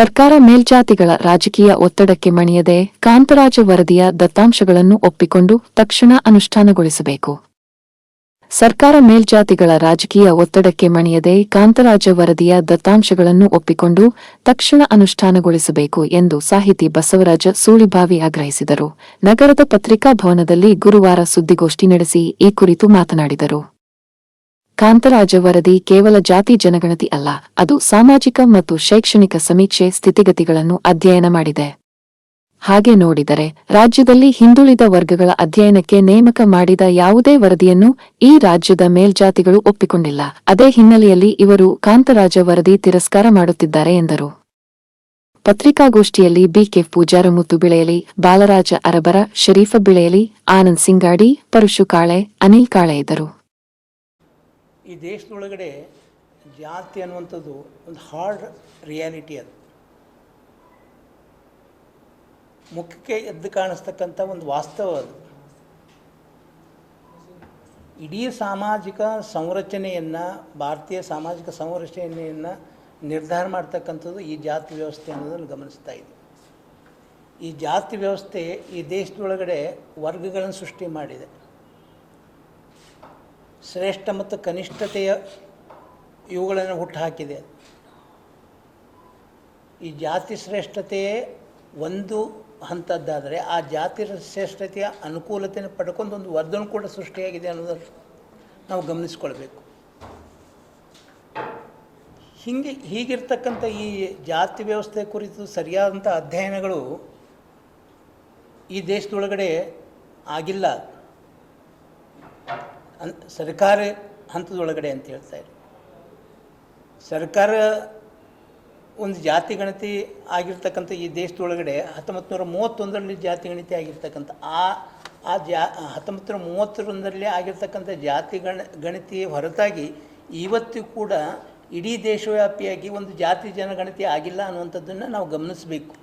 ಸರ್ಕಾರ ಮೇಲ್ಜಾತಿಗಳ ರಾಜಕೀಯ ಒತ್ತಡಕ್ಕೆ ಮಣಿಯದೆ ಕಾಂತರಾಜ ವರದಿಯ ದತ್ತಾಂಶಗಳನ್ನು ಒಪ್ಪಿಕೊಂಡು ತಕ್ಷಣ ಅನುಷ್ಠಾನಗೊಳಿಸಬೇಕು. ಸರ್ಕಾರ ಮೇಲ್ಜಾತಿಗಳ ರಾಜಕೀಯ ಒತ್ತಡಕ್ಕೆ ಮಣಿಯದೆ ಕಾಂತರಾಜ ವರದಿಯ ದತ್ತಾಂಶಗಳನ್ನು ಒಪ್ಪಿಕೊಂಡು ತಕ್ಷಣ ಅನುಷ್ಠಾನಗೊಳಿಸಬೇಕು ಎಂದು ಸಾಹಿತಿ ಬಸವರಾಜ ಸೂಳಿಬಾವಿ ಆಗ್ರಹಿಸಿದರು. ನಗರದ ಪತ್ರಿಕಾ ಭವನದಲ್ಲಿ ಗುರುವಾರ ಸುದ್ದಿಗೋಷ್ಠಿ ನಡೆಸಿ ಈ ಕುರಿತು ಮಾತನಾಡಿದರು. ಕಾಂತರಾಜ ವರದಿ ಕೇವಲ ಜಾತಿ ಜನಗಣತಿ ಅಲ್ಲ, ಅದು ಸಾಮಾಜಿಕ ಮತ್ತು ಶೈಕ್ಷಣಿಕ ಸಮೀಕ್ಷೆ ಸ್ಥಿತಿಗತಿಗಳನ್ನು ಅಧ್ಯಯನ ಮಾಡಿದೆ. ಹಾಗೆ ನೋಡಿದರೆ, ರಾಜ್ಯದಲ್ಲಿ ಹಿಂದುಳಿದ ವರ್ಗಗಳ ಅಧ್ಯಯನಕ್ಕೆ ನೇಮಕ ಮಾಡಿದ ಯಾವುದೇ ವರದಿಯನ್ನು ಈ ರಾಜ್ಯದ ಮೇಲ್ಜಾತಿಗಳು ಒಪ್ಪಿಕೊಂಡಿಲ್ಲ. ಅದೇ ಹಿನ್ನೆಲೆಯಲ್ಲಿ ಇವರು ಕಾಂತರಾಜ ವರದಿ ತಿರಸ್ಕಾರ ಮಾಡುತ್ತಿದ್ದಾರೆ ಎಂದರು. ಪತ್ರಿಕಾಗೋಷ್ಠಿಯಲ್ಲಿ ಬಿಕೆ ಪೂಜಾರಮುತ್ತು ಬಿಳೆಯಲಿ, ಬಾಲರಾಜ ಅರಬರ, ಶರೀಫ ಬಿಳೆಯಲಿ, ಆನಂದ್ ಸಿಂಗಾಡಿ, ಪರಶು ಕಾಳೆ, ಅನಿಲ್ ಕಾಳೆ ಇದ್ದರು. ಈ ದೇಶದೊಳಗಡೆ ಜಾತಿ ಅನ್ನುವಂಥದ್ದು ಒಂದು ಹಾರ್ಡ್ ರಿಯಾಲಿಟಿ ಅದು. ಮುಖಕ್ಕೆ ಎದ್ದು ಕಾಣಿಸ್ತಕ್ಕಂಥ ಒಂದು ವಾಸ್ತವ ಅದು. ಇಡೀ ಸಾಮಾಜಿಕ ಸಂರಚನೆಯನ್ನು, ಭಾರತೀಯ ಸಾಮಾಜಿಕ ಸಂರಚನೆಯನ್ನು ನಿರ್ಧಾರ ಮಾಡ್ತಕ್ಕಂಥದ್ದು ಈ ಜಾತಿ ವ್ಯವಸ್ಥೆ ಅನ್ನೋದನ್ನು ಗಮನಿಸ್ತಾ ಇದೆ ಈ ಜಾತಿ ವ್ಯವಸ್ಥೆ ಈ ದೇಶದೊಳಗಡೆ ವರ್ಗಗಳನ್ನು ಸೃಷ್ಟಿ ಮಾಡಿದೆ. ಶ್ರೇಷ್ಠ ಮತ್ತು ಕನಿಷ್ಠತೆಯ ಇವುಗಳನ್ನು ಹುಟ್ಟುಹಾಕಿದೆ. ಈ ಜಾತಿ ಶ್ರೇಷ್ಠತೆಯೇ ಒಂದು ಹಂತದ್ದಾದರೆ ಆ ಜಾತಿ ಶ್ರೇಷ್ಠತೆಯ ಅನುಕೂಲತೆಯನ್ನು ಪಡ್ಕೊಂಡು ಒಂದು ವರ್ಧನೆ ಕೂಡ ಸೃಷ್ಟಿಯಾಗಿದೆ ಅನ್ನೋದನ್ನು ನಾವು ಗಮನಿಸ್ಕೊಳ್ಬೇಕು. ಹೀಗೆ ಹೀಗಿರ್ತಕ್ಕಂಥ ಈ ಜಾತಿ ವ್ಯವಸ್ಥೆ ಕುರಿತು ಸರಿಯಾದಂಥ ಅಧ್ಯಯನಗಳು ಈ ದೇಶದೊಳಗಡೆ ಆಗಿಲ್ಲ. ಅನ್ ಸರ್ಕಾರಿ ಹಂತದೊಳಗಡೆ ಅಂತ ಹೇಳ್ತಾರೆ ಸರ್ಕಾರ ಒಂದು ಜಾತಿ ಗಣತಿ ಆಗಿರ್ತಕ್ಕಂಥ ಈ ದೇಶದೊಳಗಡೆ ಹತ್ತೊಂಬತ್ತು ನೂರ ಮೂವತ್ತೊಂದರಲ್ಲಿ ಜಾತಿ ಗಣತಿ ಆಗಿರ್ತಕ್ಕಂಥ ಆ ಆ ಜಾ ಹತ್ತೊಂಬತ್ತು ನೂರ ಮೂವತ್ತೊಂದರಲ್ಲಿ ಆಗಿರ್ತಕ್ಕಂಥ ಜಾತಿ ಗಣ, ಗಣತಿ ಹೊರತಾಗಿ ಇವತ್ತು ಕೂಡ ಇಡೀ ದೇಶವ್ಯಾಪಿಯಾಗಿ ಒಂದು ಜಾತಿ ಜನಗಣತಿ ಆಗಿಲ್ಲ ಅನ್ನುವಂಥದ್ದನ್ನು ನಾವು ಗಮನಿಸಬೇಕು.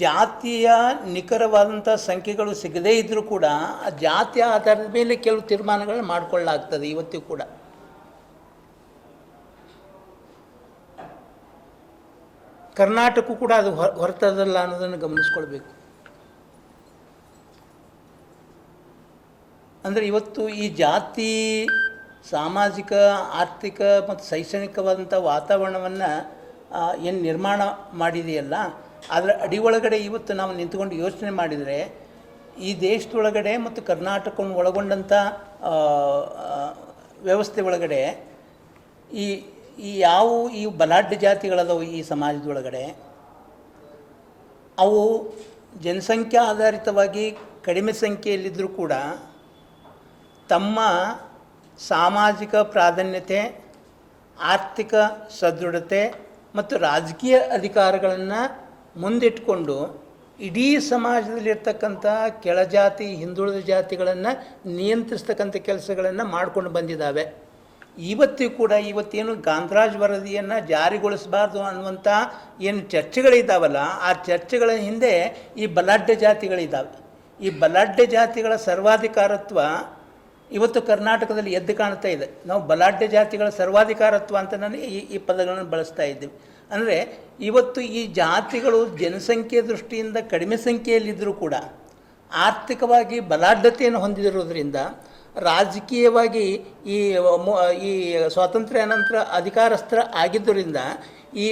ಜಾತಿಯ ನಿಖರವಾದಂಥ ಸಂಖ್ಯೆಗಳು ಸಿಗದೇ ಇದ್ದರೂ ಕೂಡ ಆ ಜಾತಿಯ ಆಧಾರದ ಮೇಲೆ ಕೆಲವು ತೀರ್ಮಾನಗಳನ್ನ ಮಾಡಿಕೊಳ್ಳಲಾಗ್ತದೆ ಇವತ್ತು ಕೂಡ. ಕರ್ನಾಟಕ ಕೂಡ ಅದು ಹೊರ, ಹೊರತದಲ್ಲ ಅನ್ನೋದನ್ನು ಗಮನಿಸ್ಕೊಳ್ಬೇಕು. ಅಂದರೆ ಇವತ್ತು ಈ ಜಾತಿ ಸಾಮಾಜಿಕ, ಆರ್ಥಿಕ ಮತ್ತು ಶೈಕ್ಷಣಿಕವಾದಂಥ ವಾತಾವರಣವನ್ನು ಏನು ನಿರ್ಮಾಣ ಮಾಡಿದೆಯಲ್ಲ ಅದರ ಅಡಿ ಒಳಗಡೆ ಇವತ್ತು ನಾವು ನಿಂತ್ಕೊಂಡು ಯೋಚನೆ ಮಾಡಿದರೆ ಈ ದೇಶದೊಳಗಡೆ ಮತ್ತು ಕರ್ನಾಟಕವನ್ನು ಒಳಗೊಂಡಂಥ ವ್ಯವಸ್ಥೆ ಒಳಗಡೆ ಈ ಈ ಯಾವ, ಈ ಬಲಾಢ್ಯ ಜಾತಿಗಳದವು ಈ ಸಮಾಜದೊಳಗಡೆ, ಅವು ಜನಸಂಖ್ಯಾ ಆಧಾರಿತವಾಗಿ ಕಡಿಮೆ ಸಂಖ್ಯೆಯಲ್ಲಿದ್ದರೂ ಕೂಡ ತಮ್ಮ ಸಾಮಾಜಿಕ ಪ್ರಾಧಾನ್ಯತೆ, ಆರ್ಥಿಕ ಸದೃಢತೆ ಮತ್ತು ರಾಜಕೀಯ ಅಧಿಕಾರಗಳನ್ನು ಮುಂದಿಟ್ಕೊಂಡು ಇಡೀ ಸಮಾಜದಲ್ಲಿರ್ತಕ್ಕಂಥ ಕೆಳಜಾತಿ ಹಿಂದುಳಿದ ಜಾತಿಗಳನ್ನು ನಿಯಂತ್ರಿಸ್ತಕ್ಕಂಥ ಕೆಲಸಗಳನ್ನು ಮಾಡ್ಕೊಂಡು ಬಂದಿದ್ದಾವೆ ಇವತ್ತಿಗೂ ಕೂಡ ಇವತ್ತೇನು ಗಾಂಧರಾಜ್ ವರದಿಯನ್ನು ಜಾರಿಗೊಳಿಸಬಾರ್ದು ಅನ್ನುವಂಥ ಏನು ಚರ್ಚೆಗಳಿದ್ದಾವಲ್ಲ ಆ ಚರ್ಚೆಗಳ ಹಿಂದೆ ಈ ಬಲಾಢ್ಯ ಜಾತಿಗಳಿದ್ದಾವೆ ಈ ಬಲಾಢ್ಯ ಜಾತಿಗಳ ಸರ್ವಾಧಿಕಾರತ್ವ ಇವತ್ತು ಕರ್ನಾಟಕದಲ್ಲಿ ಎದ್ದು ಕಾಣ್ತಾ ಇದೆ. ನಾವು ಬಲಾಢ್ಯ ಜಾತಿಗಳ ಸರ್ವಾಧಿಕಾರತ್ವ ಅಂತ ನಾನು ಈ ಈ ಪದಗಳನ್ನು ಬಳಸ್ತಾ ಇದ್ದೀವಿ. ಅಂದರೆ ಇವತ್ತು ಈ ಜಾತಿಗಳು ಜನಸಂಖ್ಯೆ ದೃಷ್ಟಿಯಿಂದ ಕಡಿಮೆ ಸಂಖ್ಯೆಯಲ್ಲಿದ್ದರೂ ಕೂಡ ಆರ್ಥಿಕವಾಗಿ ಬಲಾಢ್ಯತೆಯನ್ನು ಹೊಂದಿರೋದ್ರಿಂದ ರಾಜಕೀಯವಾಗಿ ಈ ಈ ಸ್ವಾತಂತ್ರ್ಯ ನಂತರ ಅಧಿಕಾರಸ್ಥರ ಆಗಿದ್ದರಿಂದ ಈ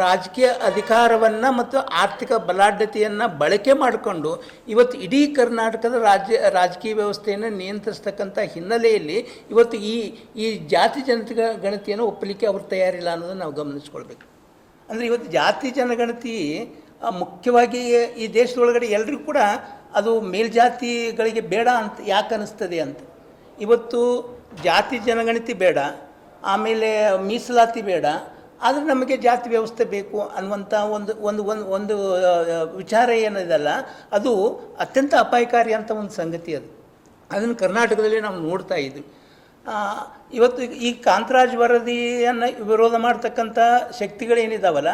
ರಾಜಕೀಯ ಅಧಿಕಾರವನ್ನು ಮತ್ತು ಆರ್ಥಿಕ ಬಲಾಢ್ಯತೆಯನ್ನು ಬಳಕೆ ಮಾಡಿಕೊಂಡು ಇವತ್ತು ಇಡೀ ಕರ್ನಾಟಕದ ರಾಜ್ಯ, ರಾಜಕೀಯ ವ್ಯವಸ್ಥೆಯನ್ನು ನಿಯಂತ್ರಿಸ್ತಕ್ಕಂಥ ಹಿನ್ನೆಲೆಯಲ್ಲಿ ಇವತ್ತು ಈ ಈ ಜಾತಿ ಜನತೆ ಗಣತಿಯನ್ನು ಒಪ್ಪಲಿಕ್ಕೆ ಅವರು ತಯಾರಿಲ್ಲ ಅನ್ನೋದನ್ನು ನಾವು ಗಮನಿಸ್ಕೊಳ್ಬೇಕು. ಅಂದರೆ ಇವತ್ತು ಜಾತಿ ಜನಗಣತಿ ಮುಖ್ಯವಾಗಿ ಈ ದೇಶದೊಳಗಡೆ ಎಲ್ರಿಗೂ ಕೂಡ ಅದು ಮೇಲ್ಜಾತಿಗಳಿಗೆ ಬೇಡ ಅಂತ ಯಾಕೆ ಅನ್ನಿಸ್ತದೆ ಅಂತ. ಇವತ್ತು ಜಾತಿ ಜನಗಣತಿ ಬೇಡ, ಆಮೇಲೆ ಮೀಸಲಾತಿ ಬೇಡ ಆದರೆ ನಮಗೆ ಜಾತಿ ವ್ಯವಸ್ಥೆ ಬೇಕು ಅನ್ನುವಂಥ ಒಂದು ಒಂದು ಒಂದು ಒಂದು ವಿಚಾರ ಏನಿದೆಲ್ಲ, ಅದು ಅತ್ಯಂತ ಅಪಾಯಕಾರಿ ಅಂತ ಒಂದು ಸಂಗತಿ ಅದು. ಅದನ್ನು ಕರ್ನಾಟಕದಲ್ಲಿ ನಾವು ನೋಡ್ತಾ ಇದ್ವಿ. ಇವತ್ತು ಈ ಕಾಂತರಾಜ್ ವರದಿಯನ್ನು ವಿರೋಧ ಮಾಡ್ತಕ್ಕಂಥ ಶಕ್ತಿಗಳೇನಿದಾವಲ್ಲ,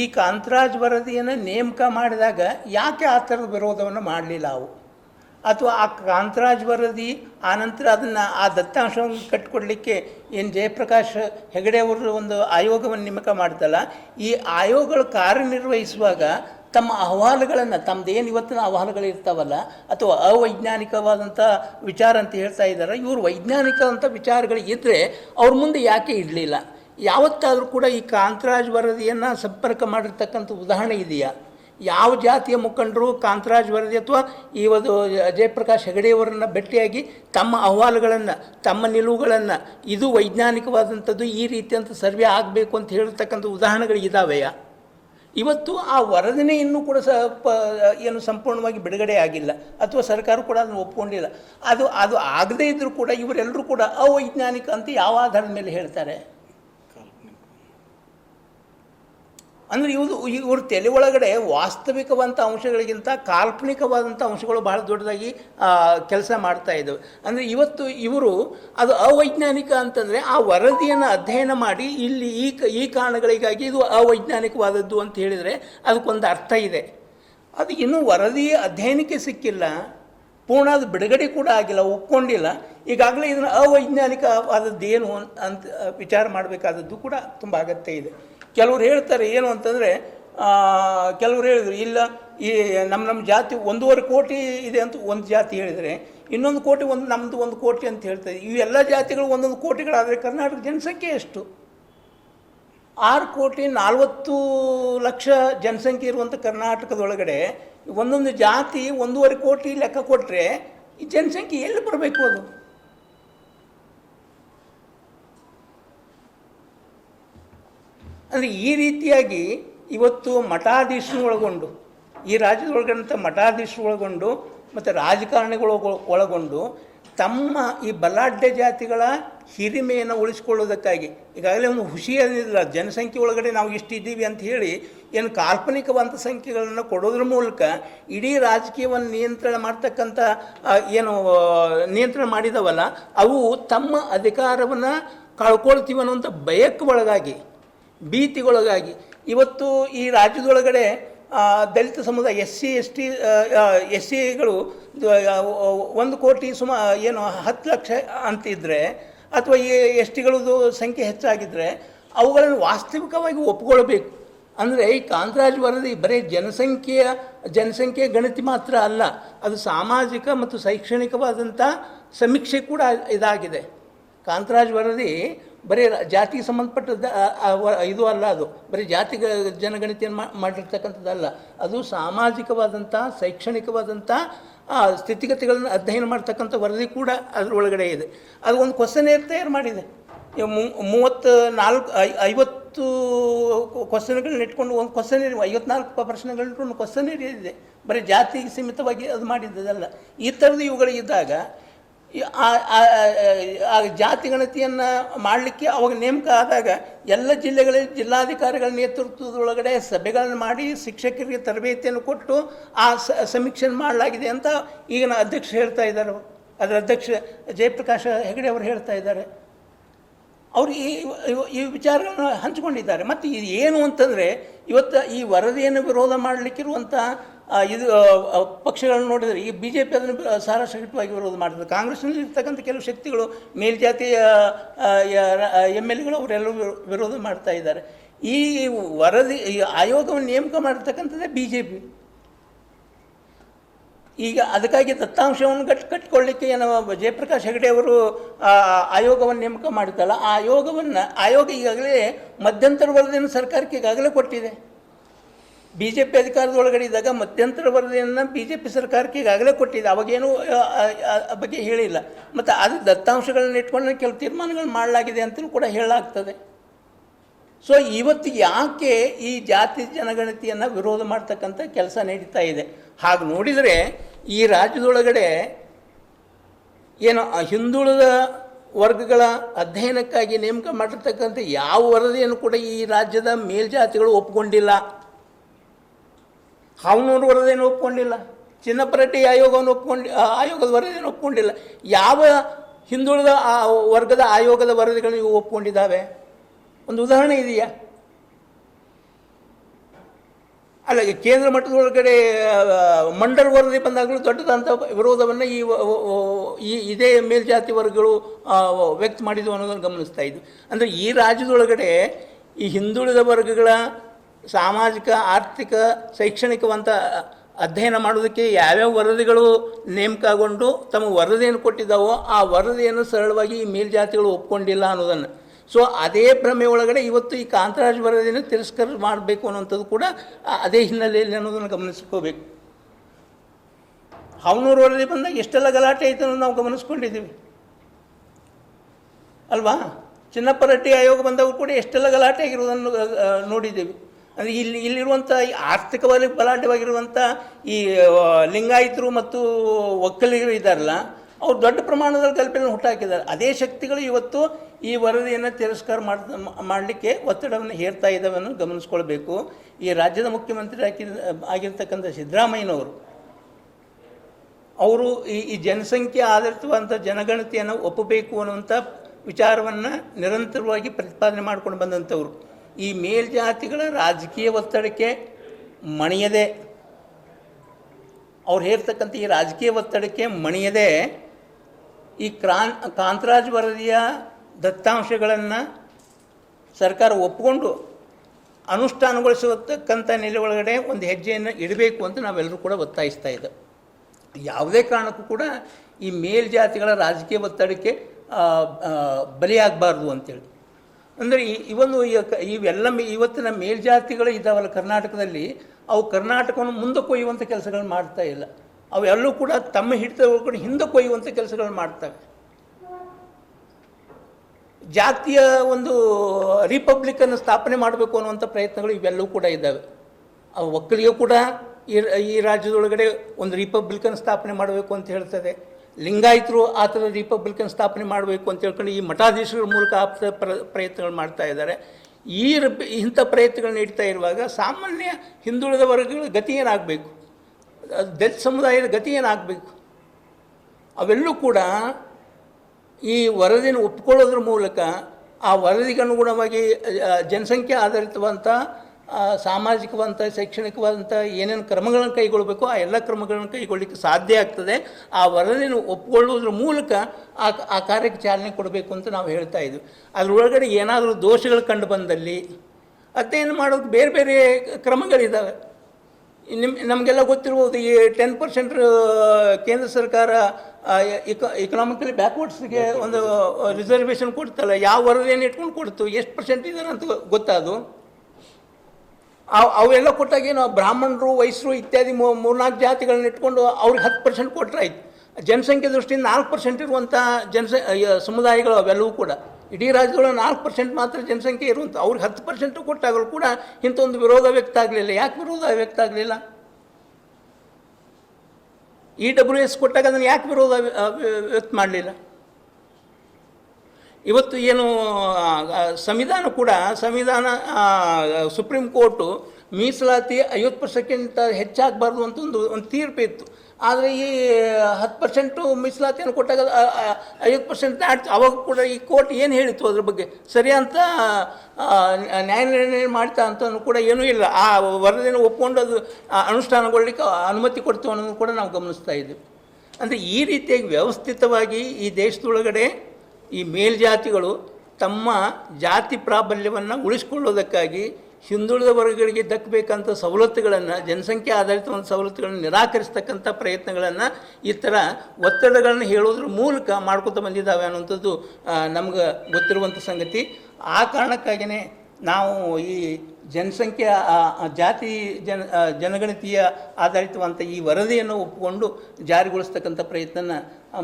ಈ ಕಾಂತರಾಜ್ ವರದಿಯನ್ನು ನೇಮಕ ಮಾಡಿದಾಗ ಯಾಕೆ ಆ ಥರದ ವಿರೋಧವನ್ನು ಮಾಡಲಿಲ್ಲ ಅವು? ಅಥವಾ ಆ ಕಾಂತರಾಜ್ ವರದಿ ಆನಂತರ ಅದನ್ನು ಆ ದತ್ತಾಂಶವನ್ನು ಕಟ್ಟಿಕೊಡಲಿಕ್ಕೆ ಏನು ಜಯಪ್ರಕಾಶ್ ಹೆಗಡೆ ಅವರು ಒಂದು ಆಯೋಗವನ್ನು ನೇಮಕ ಮಾಡ್ತಲ್ಲ, ಈ ಆಯೋಗಗಳು ಕಾರ್ಯನಿರ್ವಹಿಸುವಾಗ ತಮ್ಮ ಅಹವಾಲುಗಳನ್ನು ತಮ್ಮದೇನು ಇವತ್ತಿನ ಅಹವಾಲುಗಳು ಇರ್ತಾವಲ್ಲ, ಅಥವಾ ಅವೈಜ್ಞಾನಿಕವಾದಂಥ ವಿಚಾರ ಅಂತ ಹೇಳ್ತಾ ಇದ್ದಾರೆ ಇವರು ವೈಜ್ಞಾನಿಕ ಅಂತ ವಿಚಾರಗಳು ಇದ್ದರೆ ಅವ್ರ ಮುಂದೆ ಯಾಕೆ ಇಡಲಿಲ್ಲ? ಯಾವತ್ತಾದರೂ ಕೂಡ ಈ ಕಾಂತರಾಜ್ ವರದಿಯನ್ನು ಸಂಪರ್ಕ ಮಾಡಿರ್ತಕ್ಕಂಥ ಉದಾಹರಣೆ ಇದೆಯಾ? ಯಾವ ಜಾತಿಯ ಮುಖಂಡರು ಕಾಂತರಾಜ್ ವರದಿ ಅಥವಾ ಒಂದು ಜಯಪ್ರಕಾಶ್ ಹೆಗಡೆಯವರನ್ನು ಭೇಟಿಯಾಗಿ ತಮ್ಮ ಅಹವಾಲುಗಳನ್ನು, ತಮ್ಮ ನಿಲುವುಗಳನ್ನು, ಇದು ವೈಜ್ಞಾನಿಕವಾದಂಥದ್ದು, ಈ ರೀತಿಯಂಥ ಸರ್ವೆ ಆಗಬೇಕು ಅಂತ ಹೇಳ್ತಕ್ಕಂಥ ಉದಾಹರಣೆಗಳು ಇದ್ದಾವೆಯಾ ಇವತ್ತು ಆ ವರದಿನೇ ಇನ್ನೂ ಕೂಡ ಸ ಪ ಏನು ಸಂಪೂರ್ಣವಾಗಿ ಬಿಡುಗಡೆ ಆಗಿಲ್ಲ ಅಥವಾ ಸರ್ಕಾರ ಕೂಡ ಅದನ್ನು ಒಪ್ಕೊಂಡಿಲ್ಲ. ಅದು ಅದು ಆಗದೇ ಇದ್ದರೂ ಕೂಡ ಇವರೆಲ್ಲರೂ ಕೂಡ ಅವೈಜ್ಞಾನಿಕ ಅಂತ ಯಾವ ಆಧಾರದ ಮೇಲೆ ಹೇಳ್ತಾರೆ? ಅಂದರೆ ಇವರು ಇವ್ರ ತಲೆ ಒಳಗಡೆ ವಾಸ್ತವಿಕವಂಥ ಅಂಶಗಳಿಗಿಂತ ಕಾಲ್ಪನಿಕವಾದಂಥ ಅಂಶಗಳು ಬಹಳ ದೊಡ್ಡದಾಗಿ ಕೆಲಸ ಮಾಡ್ತಾ ಇದ್ದವು. ಅಂದರೆ ಇವತ್ತು ಇವರು ಅದು ಅವೈಜ್ಞಾನಿಕ ಅಂತಂದರೆ ಆ ವರದಿಯನ್ನು ಅಧ್ಯಯನ ಮಾಡಿ ಇಲ್ಲಿ ಈ ಈ ಕಾರಣಗಳಿಗಾಗಿ ಇದು ಅವೈಜ್ಞಾನಿಕವಾದದ್ದು ಅಂತ ಹೇಳಿದರೆ ಅದಕ್ಕೊಂದು ಅರ್ಥ ಇದೆ. ಅದು ಇನ್ನೂ ವರದಿ ಅಧ್ಯಯನಕ್ಕೆ ಸಿಕ್ಕಿಲ್ಲ, ಪೂರ್ಣ ಅದು ಬಿಡುಗಡೆ ಕೂಡ ಆಗಿಲ್ಲ, ಒಪ್ಕೊಂಡಿಲ್ಲ. ಈಗಾಗಲೇ ಇದನ್ನು ಅವೈಜ್ಞಾನಿಕವಾದದ್ದು ಏನು ಅಂತ ವಿಚಾರ ಮಾಡಬೇಕಾದದ್ದು ಕೂಡ ತುಂಬ ಅಗತ್ಯ ಇದೆ. ಕೆಲವರು ಹೇಳ್ತಾರೆ ಏನು ಅಂತಂದರೆ ಕೆಲವರು ಹೇಳಿದರು, ಇಲ್ಲ, ಈ ನಮ್ಮ ನಮ್ಮ ಜಾತಿ ಒಂದೂವರೆ ಕೋಟಿ ಇದೆ ಅಂತ ಒಂದು ಜಾತಿ ಹೇಳಿದರೆ, ಇನ್ನೊಂದು ಕೋಟಿ ಒಂದು ನಮ್ಮದು ಒಂದು ಕೋಟಿ ಅಂತ ಹೇಳ್ತಾರೆ. ಇವೆಲ್ಲ ಜಾತಿಗಳು ಒಂದೊಂದು ಕೋಟಿಗಳಾದರೆ ಕರ್ನಾಟಕ ಜನಸಂಖ್ಯೆ ಎಷ್ಟು? ಆರು ಕೋಟಿ ನಲ್ವತ್ತು ಲಕ್ಷ ಜನಸಂಖ್ಯೆ ಇರುವಂಥ ಕರ್ನಾಟಕದೊಳಗಡೆ ಒಂದೊಂದು ಜಾತಿ ಒಂದೂವರೆ ಕೋಟಿ ಲೆಕ್ಕ ಕೊಟ್ಟರೆ ಈ ಜನಸಂಖ್ಯೆ ಎಲ್ಲಿ ಬರಬೇಕು ಅದು? ಅಂದರೆ ಈ ರೀತಿಯಾಗಿ ಇವತ್ತು ಮಠಾಧೀಶರು ಒಳಗೊಂಡು, ಈ ರಾಜ್ಯದೊಳಗಂಥ ಮಠಾಧೀಶರು ಒಳಗೊಂಡು ಮತ್ತು ರಾಜಕಾರಣಿಗಳು ಒಳ- ಒಳಗೊಂಡು ತಮ್ಮ ಈ ಬಲಾಢ್ಯ ಜಾತಿಗಳ ಹಿರಿಮೆಯನ್ನು ಉಳಿಸ್ಕೊಳ್ಳೋದಕ್ಕಾಗಿ ಈಗಾಗಲೇ ಒಂದು ಹುಷಿಯಾದಿಲ್ಲ ಜನಸಂಖ್ಯೆ ಒಳಗಡೆ ನಾವು ಇಷ್ಟಿದ್ದೀವಿ ಅಂತ ಹೇಳಿ ಏನು ಕಾಲ್ಪನಿಕವಂತ ಸಂಖ್ಯೆಗಳನ್ನು ಕೊಡೋದ್ರ ಮೂಲಕ ಇಡೀ ರಾಜಕೀಯವನ್ನು ನಿಯಂತ್ರಣ ಮಾಡ್ತಕ್ಕಂಥ ಏನು ನಿಯಂತ್ರಣ ಮಾಡಿದವಲ್ಲ, ಅವು ತಮ್ಮ ಅಧಿಕಾರವನ್ನು ಕಳ್ಕೊಳ್ತೀವಿ ಅನ್ನುವಂಥ ಭಯಕ್ಕೆ ಒಳಗಾಗಿ ಭೀತಿಗೊಳಗಾಗಿ. ಇವತ್ತು ಈ ರಾಜ್ಯದೊಳಗಡೆ ದಲಿತ ಸಮುದಾಯ S C S T S ಸಿಗಳು ಒಂದು ಕೋಟಿ ಸುಮ, ಏನು, ಹತ್ತು ಲಕ್ಷ ಅಂತಿದ್ದರೆ ಅಥವಾ ಈ ಎಸ್ ಟಿಗಳದ್ದು ಸಂಖ್ಯೆ ಹೆಚ್ಚಾಗಿದ್ದರೆ ಅವುಗಳನ್ನು ವಾಸ್ತವಿಕವಾಗಿ ಒಪ್ಕೊಳ್ಬೇಕು. ಅಂದರೆ ಈ ಕಾಂತರಾಜ್ ವರದಿ ಬರೀ ಜನಸಂಖ್ಯೆಯ ಜನಸಂಖ್ಯೆ ಗಣತಿ ಮಾತ್ರ ಅಲ್ಲ, ಅದು ಸಾಮಾಜಿಕ ಮತ್ತು ಶೈಕ್ಷಣಿಕವಾದಂಥ ಸಮೀಕ್ಷೆ ಕೂಡ ಇದಾಗಿದೆ. ಕಾಂತರಾಜ್ ವರದಿ ಬರೀ ಜಾತಿಗೆ ಸಂಬಂಧಪಟ್ಟದ್ದು ಇದು ಅಲ್ಲ ಅದು. ಬರೀ ಜಾತಿ ಜನಗಣತಿಯನ್ನು ಮಾಡಿರ್ತಕ್ಕಂಥದ್ದಲ್ಲ ಅದು ಸಾಮಾಜಿಕವಾದಂಥ, ಶೈಕ್ಷಣಿಕವಾದಂಥ ಸ್ಥಿತಿಗತಿಗಳನ್ನು ಅಧ್ಯಯನ ಮಾಡ್ತಕ್ಕಂಥ ವರದಿ ಕೂಡ ಅದ್ರ ಒಳಗಡೆ ಇದೆ. ಅದು ಒಂದು ಕ್ವಶನೇರ್ ತಯಾರು ಮಾಡಿದೆ. ಮೂವತ್ತು ನಾಲ್ಕು, ಐ, ಐವತ್ತು ಕ್ವಶನ್ಗಳನ್ನ ಇಟ್ಕೊಂಡು ಒಂದು ಕ್ವಶನ್ ಐವತ್ನಾಲ್ಕು ಪ್ರಶ್ನೆಗಳನ್ನ ಕ್ವಶನ್ ಇದೆ. ಬರೀ ಜಾತಿಗೆ ಸೀಮಿತವಾಗಿ ಅದು ಮಾಡಿದ್ದದಲ್ಲ. ಈ ಥರದ್ದು ಇವುಗಳಿದ್ದಾಗ ಆ- ಜಾತಿ ಗಣತಿಯನ್ನು ಮಾಡಲಿಕ್ಕೆ ಅವಾಗ ನೇಮಕ ಆದಾಗ ಎಲ್ಲ ಜಿಲ್ಲೆಗಳಲ್ಲಿ ಜಿಲ್ಲಾಧಿಕಾರಿಗಳ ನೇತೃತ್ವದೊಳಗಡೆ ಸಭೆಗಳನ್ನು ಮಾಡಿ ಶಿಕ್ಷಕರಿಗೆ ತರಬೇತಿಯನ್ನು ಕೊಟ್ಟು ಆ ಸಮೀಕ್ಷೆ ಮಾಡಲಾಗಿದೆ ಅಂತ ಈಗಿನ ಅಧ್ಯಕ್ಷ ಹೇಳ್ತಾ ಇದ್ದಾರೆ. ಅದರ ಅಧ್ಯಕ್ಷ ಜಯಪ್ರಕಾಶ್ ಹೆಗಡೆ ಅವರು ಹೇಳ್ತಾ ಇದ್ದಾರೆ. ಅವರು ಈ ಈ ವಿಚಾರಗಳನ್ನು ಹಂಚಿಕೊಂಡಿದ್ದಾರೆ. ಮತ್ತು ಇದು ಏನು ಅಂತಂದರೆ, ಇವತ್ತು ಈ ವರದಿಯನ್ನು ವಿರೋಧ ಮಾಡಲಿಕ್ಕಿರುವಂಥ ಇದು ಪಕ್ಷಗಳನ್ನು ನೋಡಿದರೆ ಈ ಬಿ ಜೆ ಪಿ ಅದನ್ನು ಸಾರಾಸಹಿತವಾಗಿ ವಿರೋಧ ಮಾಡ್ತದೆ. ಕಾಂಗ್ರೆಸ್ನಲ್ಲಿ ಇರ್ತಕ್ಕಂಥ ಕೆಲವು ಶಕ್ತಿಗಳು, ಮೇಲ್ಜಾತಿಯ ಎಂ ಎಲ್ ಎಗಳು ಅವರೆಲ್ಲರೂ ವಿರೋ- ವಿರೋಧ ಮಾಡ್ತಾ ಇದ್ದಾರೆ. ಈ ವರದಿ, ಈ ಆಯೋಗವನ್ನು ನೇಮಕ ಮಾಡಿರ್ತಕ್ಕಂಥದ್ದೇ ಬಿ ಜೆ ಪಿ ಈಗ ಅದಕ್ಕಾಗಿ ದತ್ತಾಂಶವನ್ನು ಕಟ್ ಕಟ್ಟಿಕೊಳ್ಳಿಕ್ಕೆ ಏನು ಜಯಪ್ರಕಾಶ್ ಹೆಗಡೆ ಅವರು ಆಯೋಗವನ್ನು ನೇಮಕ ಮಾಡಿದ್ದಲ್ಲ, ಆ ಆಯೋಗವನ್ನು ಆಯೋಗ ಈಗಾಗಲೇ ಮಧ್ಯಂತರ ವರದಿಯನ್ನು ಸರ್ಕಾರಕ್ಕೆ ಈಗಾಗಲೇ ಕೊಟ್ಟಿದೆ. ಬಿ ಜೆ ಪಿ ಅಧಿಕಾರದೊಳಗಡೆ ಇದ್ದಾಗ ಮಧ್ಯಂತರ ವರದಿಯನ್ನು ಬಿ ಜೆ ಪಿ ಸರ್ಕಾರಕ್ಕೆ ಈಗಾಗಲೇ ಕೊಟ್ಟಿದೆ. ಅವಾಗೇನು ಬಗ್ಗೆ ಹೇಳಿಲ್ಲ. ಮತ್ತು ಅದು ದತ್ತಾಂಶಗಳನ್ನ ಇಟ್ಕೊಂಡು ಕೆಲವು ತೀರ್ಮಾನಗಳು ಮಾಡಲಾಗಿದೆ ಅಂತಲೂ ಕೂಡ ಹೇಳಲಾಗ್ತದೆ. ಸೊ, ಇವತ್ತು ಯಾಕೆ ಈ ಜಾತಿ ಜನಗಣತಿಯನ್ನು ವಿರೋಧ ಮಾಡ್ತಕ್ಕಂಥ ಕೆಲಸ ನಡೀತಾ ಇದೆ? ಹಾಗೆ ನೋಡಿದರೆ ಈ ರಾಜ್ಯದೊಳಗಡೆ ಏನು ಹಿಂದುಳಿದ ವರ್ಗಗಳ ಅಧ್ಯಯನಕ್ಕಾಗಿ ನೇಮಕ ಮಾಡಿರ್ತಕ್ಕಂಥ ಯಾವ ವರದಿಯನ್ನು ಕೂಡ ಈ ರಾಜ್ಯದ ಮೇಲ್ಜಾತಿಗಳು ಒಪ್ಕೊಂಡಿಲ್ಲ. ಹಾವನೂರು ವರದಿಯನ್ನು ಒಪ್ಕೊಂಡಿಲ್ಲ. ಚಿನ್ನಪರಟ್ಟಿ ಆಯೋಗವನ್ನು ಒಪ್ಕೊಂಡು ಆಯೋಗದ ವರದಿಯನ್ನು ಒಪ್ಕೊಂಡಿಲ್ಲ. ಯಾವ ಹಿಂದುಳಿದ ವರ್ಗದ ಆಯೋಗದ ವರದಿಗಳನ್ನು ಇವು ಒಪ್ಕೊಂಡಿದ್ದಾವೆ? ಒಂದು ಉದಾಹರಣೆ ಇದೆಯಾ? ಅಲ್ಲ ಕೇಂದ್ರ ಮಟ್ಟದೊಳಗಡೆ ಮಂಡಲ್ ವರದಿ ಬಂದಾಗಲೂ ದೊಡ್ಡದಂಥ ವಿರೋಧವನ್ನು ಈ ಈ ಇದೇ ಮೇಲ್ಜಾತಿ ವರ್ಗಗಳು ವ್ಯಕ್ತ ಮಾಡಿದ್ವು ಅನ್ನೋದನ್ನು ಗಮನಿಸ್ತಾ ಇದ್ವಿ. ಅಂದರೆ ಈ ರಾಜ್ಯದೊಳಗಡೆ ಈ ಹಿಂದುಳಿದ ವರ್ಗಗಳ ಸಾಮಾಜಿಕ, ಆರ್ಥಿಕ, ಶೈಕ್ಷಣಿಕವಂತ ಅಧ್ಯಯನ ಮಾಡೋದಕ್ಕೆ ಯಾವ್ಯಾವ ವರದಿಗಳು ನೇಮಕಗೊಂಡು ತಮ್ಮ ವರದಿಯನ್ನು ಕೊಟ್ಟಿದ್ದಾವೋ ಆ ವರದಿಯನ್ನು ಸರಳವಾಗಿ ಈ ಮೇಲ್ಜಾತಿಗಳು ಒಪ್ಕೊಂಡಿಲ್ಲ ಅನ್ನೋದನ್ನು ಸೊ ಅದೇ ಭ್ರಮೆ ಒಳಗಡೆ ಇವತ್ತು ಈ ಕಾಂತರಾಜ್ ವರದಿಯನ್ನು ತಿರಸ್ಕಾರ ಮಾಡಬೇಕು ಅನ್ನೋಂಥದ್ದು ಕೂಡ ಅದೇ ಹಿನ್ನೆಲೆಯಲ್ಲಿ ಅನ್ನೋದನ್ನು ಗಮನಿಸ್ಕೋಬೇಕು. ಅವನೂರು ವರದಿ ಬಂದಾಗ ಎಷ್ಟೆಲ್ಲ ಗಲಾಟೆ ಐತೆ ಅನ್ನೋದು ನಾವು ಗಮನಿಸ್ಕೊಂಡಿದ್ದೀವಿ. ಅಲ್ವಾ? ಚಿನ್ನಪ್ಪ ರೆಡ್ಡಿ ಆಯೋಗ ಬಂದಾಗ ಕೂಡ ಎಷ್ಟೆಲ್ಲ ಗಲಾಟೆ ಆಗಿರುವುದನ್ನು ನೋಡಿದ್ದೀವಿ. ಅಂದರೆ ಇಲ್ಲಿ, ಇಲ್ಲಿರುವಂಥ ಈ ಆರ್ಥಿಕವಾಗಿ ಬಲಾಢ್ಯವಾಗಿರುವಂಥ ಈ ಲಿಂಗಾಯತರು ಮತ್ತು ಒಕ್ಕಲಿಗರು ಇದ್ದಾರಲ್ಲ ಅವ್ರು ದೊಡ್ಡ ಪ್ರಮಾಣದಲ್ಲಿ ಕಲ್ಪನೆ ಹುಟ್ಟಾಕಿದ್ದಾರೆ ಅದೇ ಶಕ್ತಿಗಳು ಇವತ್ತು ಈ ವರದಿಯನ್ನು ತಿರಸ್ಕಾರ ಮಾಡ್, ಮಾಡಲಿಕ್ಕೆ ಒತ್ತಡವನ್ನು ಹೇರ್ತಾ ಇದ್ದಾವೆ ಅನ್ನೋದು ಗಮನಿಸ್ಕೊಳ್ಬೇಕು. ಈ ರಾಜ್ಯದ ಮುಖ್ಯಮಂತ್ರಿ ಆಗಿ ಆಗಿರ್ತಕ್ಕಂಥ ಸಿದ್ದರಾಮಯ್ಯನವರು, ಅವರು ಈ ಈ ಜನಸಂಖ್ಯೆ ಆಧಾರಿತವಾದಂಥ ಜನಗಣತಿಯನ್ನು ಒಪ್ಪಬೇಕು ಅನ್ನುವಂಥ ವಿಚಾರವನ್ನು ನಿರಂತರವಾಗಿ ಪ್ರತಿಪಾದನೆ ಮಾಡ್ಕೊಂಡು ಬಂದಂಥವ್ರು. ಈ ಮೇಲ್ಜಾತಿಗಳ ರಾಜಕೀಯ ಒತ್ತಡಕ್ಕೆ ಮಣಿಯದೆ, ಅವ್ರು ಹೇಳ್ತಕ್ಕಂಥ ಈ ರಾಜಕೀಯ ಒತ್ತಡಕ್ಕೆ ಮಣಿಯದೆ ಈ ಕ್ರಾನ್, ಕಾಂತರಾಜ್ ವರದಿಯ ದತ್ತಾಂಶಗಳನ್ನು ಸರ್ಕಾರ ಒಪ್ಪಿಕೊಂಡು ಅನುಷ್ಠಾನಗೊಳಿಸತಕ್ಕಂಥ ನೆಲೆ ಒಳಗಡೆ ಒಂದು ಹೆಜ್ಜೆಯನ್ನು ಇಡಬೇಕು ಅಂತ ನಾವೆಲ್ಲರೂ ಕೂಡ ಒತ್ತಾಯಿಸ್ತಾ ಇದ್ದ ಯಾವುದೇ ಕಾರಣಕ್ಕೂ ಕೂಡ ಈ ಮೇಲ್ಜಾತಿಗಳ ರಾಜಕೀಯ ಒತ್ತಡಕ್ಕೆ ಬಲಿಯಾಗಬಾರ್ದು ಅಂತೇಳಿ. ಅಂದರೆ ಈ ಇವೊಂದು ಇವೆಲ್ಲ ಇವತ್ತಿನ ಮೇಲ್ಜಾತಿಗಳು ಇದ್ದಾವಲ್ಲ ಕರ್ನಾಟಕದಲ್ಲಿ, ಅವು ಕರ್ನಾಟಕವನ್ನು ಮುಂದೆ ಕೊಯ್ಯುವಂಥ ಕೆಲಸಗಳನ್ನು ಮಾಡ್ತಾ ಇಲ್ಲ. ಅವೆಲ್ಲೂ ಕೂಡ ತಮ್ಮ ಹಿಡಿತ ಹೋಗ್ಕೊಂಡು ಹಿಂದಕ್ಕೆ ಕೊಯ್ಯುವಂಥ ಕೆಲಸಗಳನ್ನು ಮಾಡ್ತವೆ. ಜಾತಿಯ ಒಂದು ರಿಪಬ್ಲಿಕನ್ನು ಸ್ಥಾಪನೆ ಮಾಡಬೇಕು ಅನ್ನುವಂಥ ಪ್ರಯತ್ನಗಳು ಇವೆಲ್ಲವೂ ಕೂಡ ಇದ್ದಾವೆ. ಆ ಒಕ್ಕಲಿಗೂ ಕೂಡ ಈ ಈ ರಾಜ್ಯದೊಳಗಡೆ ಒಂದು ರಿಪಬ್ಲಿಕನ್ ಸ್ಥಾಪನೆ ಮಾಡಬೇಕು ಅಂತ ಹೇಳ್ತದೆ. ಲಿಂಗಾಯತರು ಆ ಥರ ರಿಪಬ್ಲಿಕನ್ ಸ್ಥಾಪನೆ ಮಾಡಬೇಕು ಅಂತ ಹೇಳ್ಕೊಂಡು ಈ ಮಠಾಧೀಶರ ಮೂಲಕ ಆ ಪ್ರ- ಪ್ರ- ಪ್ರಯತ್ನಗಳು ಮಾಡ್ತಾ ಇದ್ದಾರೆ. ಈ ಇಂಥ ಪ್ರಯತ್ನಗಳನ್ನ ನೀಡ್ತಾ ಇರುವಾಗ ಸಾಮಾನ್ಯ ಹಿಂದುಳಿದ ವರ್ಗಗಳ ಗತಿ ಏನಾಗಬೇಕು? ದಲಿತ ಸಮುದಾಯದ ಗತಿ ಏನಾಗಬೇಕು? ಅವೆಲ್ಲೂ ಕೂಡ ಈ ವರದಿನ ಒಪ್ಪಿಕೊಳ್ಳೋದ್ರ ಮೂಲಕ ಆ ವರದಿಗೆ ಅನುಗುಣವಾಗಿ ಜನಸಂಖ್ಯೆ ಆಧಾರಿತವಂಥ ಸಾಮಾಜಿಕವಂಥ ಶೈಕ್ಷಣಿಕವಾದಂಥ ಏನೇನು ಕ್ರಮಗಳನ್ನು ಕೈಗೊಳ್ಳಬೇಕು ಆ ಎಲ್ಲ ಕ್ರಮಗಳನ್ನು ಕೈಗೊಳ್ಳಲಿಕ್ಕೆ ಸಾಧ್ಯ ಆಗ್ತದೆ. ಆ ವರದಿನ ಒಪ್ಪಿಕೊಳ್ಳುವುದ್ರ ಮೂಲಕ ಆ ಆ ಕಾರ್ಯಕ್ಕೆ ಚಾಲನೆ ಕೊಡಬೇಕು ಅಂತ ನಾವು ಹೇಳ್ತಾ ಇದ್ವಿ. ಅದರೊಳಗಡೆ ಏನಾದರೂ ದೋಷಗಳು ಕಂಡು ಬಂದಲ್ಲಿ, ಅದೇನು ಮಾಡೋದು? ಬೇರೆ ಬೇರೆ ಕ್ರಮಗಳಿದ್ದಾವೆ ನಿಮ್ ನಮಗೆಲ್ಲ ಗೊತ್ತಿರ್ಬೋದು ಈ ಟೆನ್ ಪರ್ಸೆಂಟ್ ಕೇಂದ್ರ ಸರ್ಕಾರ ಇಕ ಇಕನಾಮಿಕಲಿ ಬ್ಯಾಕ್ವರ್ಡ್ಸ್ಗೆ ಒಂದು ರಿಸರ್ವೇಷನ್ ಕೊಡ್ತಲ್ಲ ಯಾವ ವರದಿಯನ್ನು ಇಟ್ಕೊಂಡು ಕೊಡ್ತು ಎಷ್ಟು ಪರ್ಸೆಂಟ್ ಇದ್ದಾರೆ ಅಂತ ಗೊತ್ತಾದು. ಆ ಅವೆಲ್ಲ ಕೊಟ್ಟಾಗ ಏನು ಬ್ರಾಹ್ಮಣರು ವೈಶ್ಯರು ಇತ್ಯಾದಿ ಮೂ ಮೂರ್ನಾಲ್ಕು ಜಾತಿಗಳನ್ನ ಇಟ್ಕೊಂಡು ಅವ್ರಿಗೆ ಹತ್ತು ಪರ್ಸೆಂಟ್ ಕೊಟ್ಟರೆ ಆಯ್ತು ಜನಸಂಖ್ಯೆ ದೃಷ್ಟಿಯಿಂದ ನಾಲ್ಕು ಪರ್ಸೆಂಟ್ ಇರುವಂಥ ಜನಸ ಸಮುದಾಯಗಳು ಅವೆಲ್ಲವೂ ಕೂಡ. ಇಡೀ ರಾಜ್ಯದೊಳಗೆ ನಾಲ್ಕು ಪರ್ಸೆಂಟ್ ಮಾತ್ರ ಜನಸಂಖ್ಯೆ ಇರುವಂಥ ಅವ್ರಿಗೆ ಹತ್ತು ಪರ್ಸೆಂಟು ಕೊಟ್ಟಾಗಲೂ ಕೂಡ ಇಂಥ ಒಂದು ವಿರೋಧ ವ್ಯಕ್ತ ಆಗಲಿಲ್ಲ. ಯಾಕೆ ವಿರೋಧ ವ್ಯಕ್ತ ಆಗಲಿಲ್ಲ? ಇ ಡಬ್ಲ್ಯೂ ಎಸ್ ಕೊಟ್ಟಾಗ ಅದನ್ನು ಯಾಕೆ ವಿರೋಧ ವ್ಯ- ವ್ಯಕ್ತ ಮಾಡಲಿಲ್ಲ? ಇವತ್ತು ಏನು ಸಂವಿಧಾನ ಕೂಡ, ಸಂವಿಧಾನ ಸುಪ್ರೀಂ ಕೋರ್ಟು ಮೀಸಲಾತಿ ಐವತ್ತು ಪರ್ಸೆಂಟ್ಗಿಂತ ಹೆಚ್ಚಾಗಬಾರ್ದು ಅಂತ ಒಂದು ಒಂದು ತೀರ್ಪು ಇತ್ತು. ಆದರೆ ಈ ಹತ್ತು ಪರ್ಸೆಂಟು ಮೀಸಲಾತಿಯನ್ನು ಕೊಟ್ಟಾಗ ಐವತ್ತು ಪರ್ಸೆಂಟ್ ಅವಾಗ ಕೂಡ ಈ ಕೋರ್ಟ್ ಏನು ಹೇಳಿತ್ತು ಅದ್ರ ಬಗ್ಗೆ? ಸರಿ ಅಂತ ನ್ಯಾಯ ನಿರ್ಣಯ ಮಾಡ್ತಾ ಅಂತ ಕೂಡ ಏನೂ ಇಲ್ಲ. ಆ ವರದಿಯನ್ನು ಒಪ್ಕೊಂಡು ಅದು ಅನುಷ್ಠಾನಗೊಳ್ಳಿಕ್ಕೆ ಅನುಮತಿ ಕೊಡ್ತು ಅನ್ನೋದು ಕೂಡ ನಾವು ಗಮನಿಸ್ತಾ ಇದ್ದೀವಿ. ಅಂದರೆ ಈ ರೀತಿಯಾಗಿ ವ್ಯವಸ್ಥಿತವಾಗಿ ಈ ದೇಶದೊಳಗಡೆ ಈ ಮೇಲ್ಜಾತಿಗಳು ತಮ್ಮ ಜಾತಿ ಪ್ರಾಬಲ್ಯವನ್ನು ಉಳಿಸ್ಕೊಳ್ಳೋದಕ್ಕಾಗಿ ಹಿಂದುಳಿದ ವರ್ಗಗಳಿಗೆ ದಕ್ಕಬೇಕಂಥ ಸವಲತ್ತುಗಳನ್ನು, ಜನಸಂಖ್ಯೆ ಆಧಾರಿತ ಒಂದು ಸವಲತ್ತುಗಳನ್ನು ನಿರಾಕರಿಸ್ತಕ್ಕಂಥ ಪ್ರಯತ್ನಗಳನ್ನು ಈ ಥರ ಒತ್ತಡಗಳನ್ನು ಹೇಳೋದ್ರ ಮೂಲಕ ಮಾಡ್ಕೊತ ಬಂದಿದ್ದಾವೆ ಅನ್ನುವಂಥದ್ದು ನಮ್ಗೆ ಗೊತ್ತಿರುವಂಥ ಸಂಗತಿ. ಆ ಕಾರಣಕ್ಕಾಗಿಯೇ ನಾವು ಈ ಜನಸಂಖ್ಯೆ ಜಾತಿ ಜನ ಜನಗಣತಿಯ ಆಧಾರಿತವಂಥ ಈ ವರದಿಯನ್ನು ಒಪ್ಪಿಕೊಂಡು ಜಾರಿಗೊಳಿಸ್ತಕ್ಕಂಥ ಪ್ರಯತ್ನ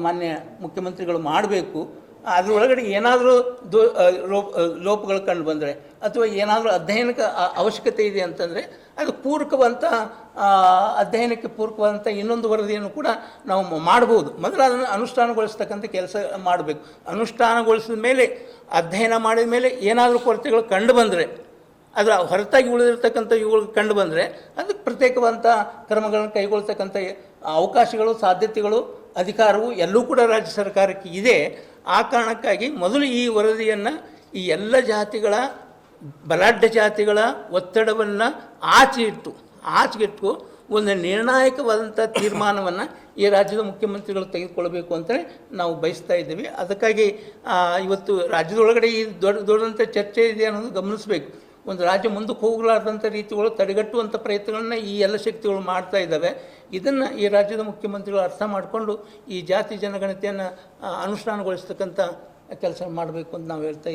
ಮಾನ್ಯ ಮುಖ್ಯಮಂತ್ರಿಗಳು ಮಾಡಬೇಕು. ಅದರೊಳಗಡೆ ಏನಾದರೂ ದೋ ಲೋಪ ಲೋಪಗಳು ಕಂಡು ಬಂದರೆ ಅಥವಾ ಏನಾದರೂ ಅಧ್ಯಯನಕ್ಕೆ ಅವಶ್ಯಕತೆ ಇದೆ ಅಂತಂದರೆ ಅದು ಪೂರಕವಂಥ ಅಧ್ಯಯನಕ್ಕೆ ಪೂರಕವಾದಂಥ ಇನ್ನೊಂದು ವರದಿಯನ್ನು ಕೂಡ ನಾವು ಮಾಡ್ಬೋದು ಮೊದಲು ಅದನ್ನು ಅನುಷ್ಠಾನಗೊಳಿಸ್ತಕ್ಕಂಥ ಕೆಲಸ ಮಾಡಬೇಕು. ಅನುಷ್ಠಾನಗೊಳಿಸಿದ ಮೇಲೆ, ಅಧ್ಯಯನ ಮಾಡಿದ ಮೇಲೆ ಏನಾದರೂ ಕೊರತೆಗಳು ಕಂಡು ಬಂದರೆ, ಅದರ ಹೊರತಾಗಿ ಉಳಿದಿರ್ತಕ್ಕಂಥ ಇವುಗಳು ಕಂಡು ಬಂದರೆ ಅದಕ್ಕೆ ಪ್ರತ್ಯೇಕವಾದಂಥ ಕ್ರಮಗಳನ್ನು ಕೈಗೊಳ್ತಕ್ಕಂಥ ಅವಕಾಶಗಳು, ಸಾಧ್ಯತೆಗಳು, ಅಧಿಕಾರವು ಎಲ್ಲೂ ಕೂಡ ರಾಜ್ಯ ಸರ್ಕಾರಕ್ಕೆ ಇದೆ. ಆ ಕಾರಣಕ್ಕಾಗಿ ಮೊದಲು ಈ ವರದಿಯನ್ನು ಈ ಎಲ್ಲ ಜಾತಿಗಳ, ಬಲಾಢ್ಯ ಜಾತಿಗಳ ಒತ್ತಡವನ್ನು ಆಚೆ ಇಟ್ಟು ಆಚೆಗಿಟ್ಟು ಒಂದು ನಿರ್ಣಾಯಕವಾದಂಥ ತೀರ್ಮಾನವನ್ನು ಈ ರಾಜ್ಯದ ಮುಖ್ಯಮಂತ್ರಿಗಳು ತೆಗೆದುಕೊಳ್ಬೇಕು ಅಂತೇಳಿ ನಾವು ಬಯಸ್ತಾ ಇದ್ದೀವಿ. ಅದಕ್ಕಾಗಿ ಇವತ್ತು ರಾಜ್ಯದೊಳಗಡೆ ಈ ದೊಡ್ಡ ದೊಡ್ಡಂಥ ಚರ್ಚೆ ಇದೆ ಅನ್ನೋದು ಗಮನಿಸಬೇಕು. ಒಂದು ರಾಜ್ಯ ಮುಂದಕ್ಕೆ ಹೋಗಲಾರ್ದಂಥ ರೀತಿಗಳು ತಡೆಗಟ್ಟುವಂಥ ಪ್ರಯತ್ನಗಳನ್ನ ಈ ಎಲ್ಲ ಶಕ್ತಿಗಳು ಮಾಡ್ತಾ ಇದ್ದಾವೆ. ಇದನ್ನು ಈ ರಾಜ್ಯದ ಮುಖ್ಯಮಂತ್ರಿಗಳು ಅರ್ಥ ಮಾಡಿಕೊಂಡು ಈ ಜಾತಿ ಜನಗಣತಿಯನ್ನು ಅನುಷ್ಠಾನಗೊಳಿಸ್ತಕ್ಕಂಥ ಕೆಲಸ ಮಾಡಬೇಕು ಅಂತ ನಾವು ಹೇಳ್ತಾ